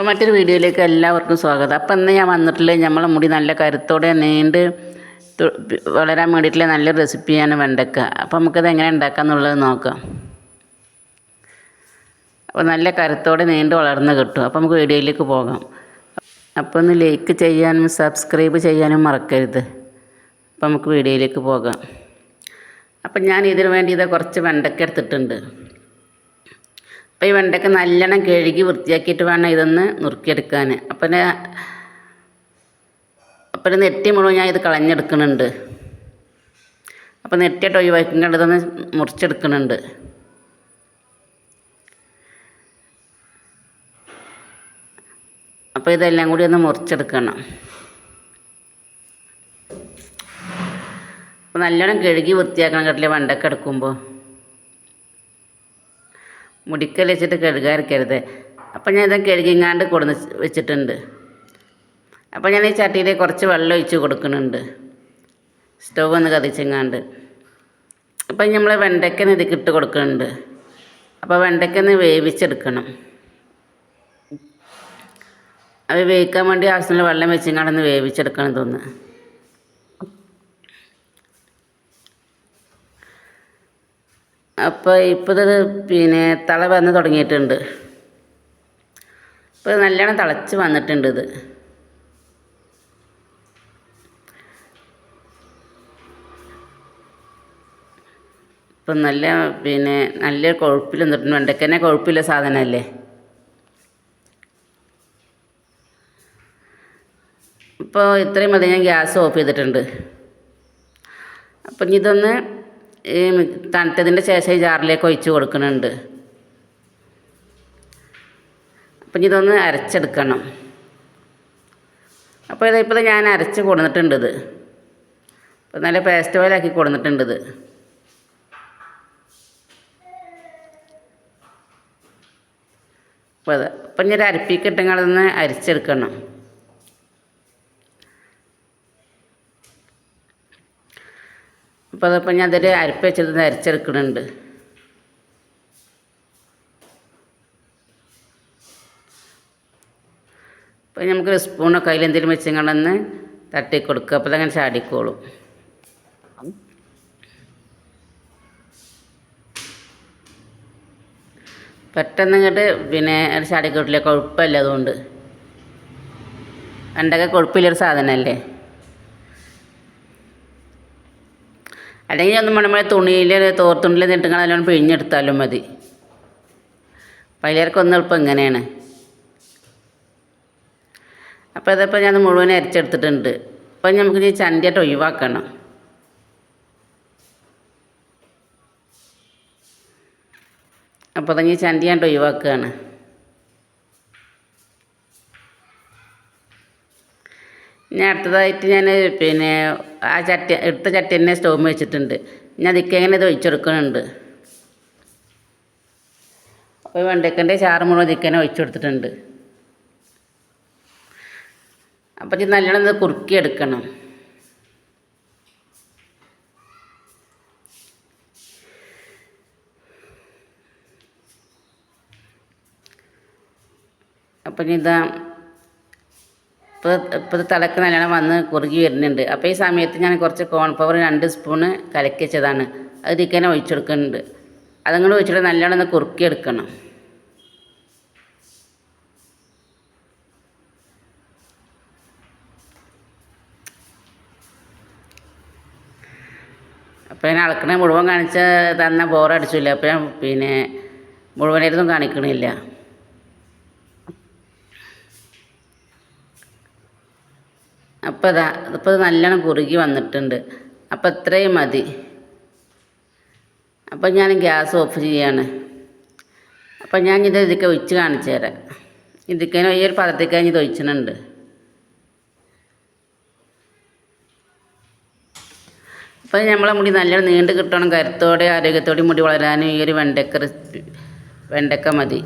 അപ്പോൾ മറ്റൊരു വീഡിയോയിലേക്ക് എല്ലാവർക്കും സ്വാഗതം. അപ്പോൾ ഇന്ന് ഞാൻ വന്നിട്ടുള്ളത് നമ്മളെ മുടി നല്ല കരുത്തോടെ നീണ്ട് വളരാൻ വേണ്ടിയിട്ടുള്ള നല്ലൊരു റെസിപ്പിയാണ് വെണ്ടക്ക. അപ്പോൾ നമുക്കത് എങ്ങനെ ഉണ്ടാക്കാം എന്നുള്ളത് നോക്കാം. അപ്പോൾ നല്ല കരുത്തോടെ നീണ്ട് വളർന്ന് കിട്ടും. അപ്പോൾ നമുക്ക് വീഡിയോയിലേക്ക് പോകാം. അപ്പോൾ ഒന്ന് ലൈക്ക് ചെയ്യാനും സബ്സ്ക്രൈബ് ചെയ്യാനും മറക്കരുത്. അപ്പോൾ നമുക്ക് വീഡിയോയിലേക്ക് പോകാം. അപ്പം ഞാൻ ഇതിനു വേണ്ടി ഇതാ കുറച്ച് വെണ്ടക്ക എടുത്തിട്ടുണ്ട്. അപ്പോൾ ഈ വെണ്ടയ്ക്ക നല്ലോണം കഴുകി വൃത്തിയാക്കിയിട്ട് വേണം ഇതൊന്ന് നുറുക്കിയെടുക്കാൻ അപ്പം അപ്പം നെറ്റി മുഴുവൻ ഞാൻ ഇത് കളഞ്ഞെടുക്കുന്നുണ്ട് അപ്പം നെറ്റിയിട്ട് ഒഴിവാക്കേണ്ട ഇതൊന്ന് മുറിച്ചെടുക്കുന്നുണ്ട് അപ്പോൾ ഇതെല്ലാം കൂടി ഒന്ന് മുറിച്ചെടുക്കണം. അപ്പോൾ നല്ലോണം കഴുകി വൃത്തിയാക്കണം കേട്ടില്ലേ വെണ്ടക്ക എടുക്കുമ്പോൾ മുടിക്കൽ വെച്ചിട്ട് കഴുകാതിരിക്കരുത്. അപ്പം ഞാൻ ഇത് കഴുകിങ്ങാണ്ട് കൊടുന്ന് വെച്ചിട്ടുണ്ട്. അപ്പം ഞാൻ ഈ ചട്ടിയിൽ കുറച്ച് വെള്ളം ഒഴിച്ച് കൊടുക്കുന്നുണ്ട്. സ്റ്റവ് ഒന്ന് കത്തിച്ചെങ്ങാണ്ട്. അപ്പം നമ്മൾ വെണ്ടയ്ക്കന് ഇതിക്ക് ഇട്ട് കൊടുക്കുന്നുണ്ട്. അപ്പോൾ വെണ്ടയ്ക്കന്ന് വേവിച്ചെടുക്കണം. അത് വേവിക്കാൻ വേണ്ടി ആവശ്യമുള്ള വെള്ളം വെച്ചിങ്ങാണ്ടൊന്ന് വേവിച്ചെടുക്കണം തോന്നുന്നു അപ്പോൾ ഇപ്പോൾ ഇത് പിന്നെ തള വന്ന് തുടങ്ങിയിട്ടുണ്ട്. ഇപ്പോൾ നല്ലോണം തിളച്ച് വന്നിട്ടുണ്ട് ഇത്. ഇപ്പം നല്ല പിന്നെ നല്ല കൊഴുപ്പിൽ നിന്നിട്ടുണ്ട്. വെണ്ടക്കന്നെ കൊഴുപ്പില്ല സാധനമല്ലേ? ഇപ്പോൾ ഇത്രയും മതി ഞാൻ ഗ്യാസ് ഓഫ് ചെയ്തിട്ടുണ്ട്. അപ്പം ഇതൊന്ന് ഈ തണുത്തതിന്റെ ശേഷം ഈ ജാറിലേക്ക് ഒഴിച്ച് കൊടുക്കുന്നുണ്ട്. അപ്പം ഇതൊന്ന് അരച്ചെടുക്കണം. അപ്പോൾ ഇത് ഇപ്പോൾ ഞാൻ അരച്ച് കൊടുന്നിട്ടുണ്ട് ഇത് അപ്പോൾ നല്ല പേസ്റ്റ് പോലാക്കി കൊടുന്നിട്ടുണ്ട് ഇത് അപ്പോൾ അത് അപ്പം ഇനി ഒരു അതൊന്ന് അരിച്ചെടുക്കണം. അപ്പോൾ ഇപ്പം ഞാൻ അതൊരു അരപ്പ് വെച്ചിട്ട് അരച്ചെടുക്കുന്നുണ്ട് അപ്പോൾ കയ്യിൽ സ്പൂണൊക്കെ അതിലെന്തെങ്കിലും കണ്ടെന്ന് തട്ടി കൊടുക്കുക അപ്പോൾ അതങ്ങനെ ചാടിക്കോളും. പെട്ടെന്ന് ഇങ്ങോട്ട് പിന്നെ ചാടിക്കോട്ടില്ല കുഴപ്പമില്ല അതുകൊണ്ട്. പണ്ടൊക്കെ കുഴപ്പമില്ലൊരു സാധനമല്ലേ? അല്ലെങ്കിൽ ഒന്നും വേണം തുണിയിൽ തോർത്തുണ്ടിൽ നിട്ടുങ്ങൾ നല്ലോണം പിഴിഞ്ഞെടുത്താലും മതി. പലർക്കൊന്നും എളുപ്പം ഇങ്ങനെയാണ്. അപ്പോൾ ഇതിപ്പോൾ ഞാൻ മുഴുവൻ അരച്ചെടുത്തിട്ടുണ്ട്. അപ്പം നമുക്ക് ഈ ചണ്ടിയായിട്ട് ഒഴിവാക്കണം. അപ്പോൾ അതങ്ങ് ചന്തയായിട്ട് ഒഴിവാക്കുകയാണ് ഇനി അടുത്തതായിട്ട് ഞാൻ പിന്നെ ആ ചട്ടി എടുത്ത ചട്ടി തന്നെ സ്റ്റൗവ് വെച്ചിട്ടുണ്ട് ഞാൻ അതിക്കെങ്ങനെ ഇത് ഒഴിച്ചെടുക്കുന്നുണ്ട് ഒരു വെണ്ടയ്ക്കന്റെ ചാറ് മുഴുവൻ ഇതിക്കനെ ഒഴിച്ചു കൊടുത്തിട്ടുണ്ട് അപ്പോൾ ഇത് നല്ലോണം ഇത് കുറുക്കിയെടുക്കണം. അപ്പം ഇതാ ഇപ്പോൾ ഇപ്പോൾ തിളക്ക് നല്ലോണം വന്ന് കുറുകി വരുന്നുണ്ട്. അപ്പോൾ ഈ സമയത്ത് ഞാൻ കുറച്ച് കോൺഫ്ലവർ രണ്ട് സ്പൂണ് കലക്കി വെച്ചതാണ്. അത് ഒഴിച്ചെടുക്കുന്നുണ്ട് അതങ്ങോട്ട് ഒഴിച്ചിട്ട് നല്ലോണം ഒന്ന് കുറുക്കിയെടുക്കണം അപ്പോൾ ഞാൻ അളക്കണ മുഴുവൻ കാണിച്ച തന്ന ബോറടിച്ചില്ല അപ്പോൾ ഞാൻ പിന്നെ മുഴുവനായിട്ടൊന്നും കാണിക്കണില്ല. അപ്പോൾ ഇതാ ഇപ്പോൾ നല്ലോണം കുറുകി വന്നിട്ടുണ്ട്. അപ്പോൾ ഇത്രയും മതി. അപ്പോൾ ഞാൻ ഗ്യാസ് ഓഫ് ചെയ്യാണ്. അപ്പോൾ ഞാൻ ഇത് ഇതൊക്കെ ഒഴിച്ച് കാണിച്ചു തരാം. ഇതൊക്കെ ഈ ഒരു പദത്തേക്ക് ഇത് ഒഴിച്ചിട്ടുണ്ട്. അപ്പോൾ നമ്മളെ മുടി നല്ലോണം നീണ്ട് കിട്ടണം. കരുത്തോടെ ആരോഗ്യത്തോടെ മുടി വളരാനും ഈ ഒരു വെണ്ടക്ക വെണ്ടക്ക മതി.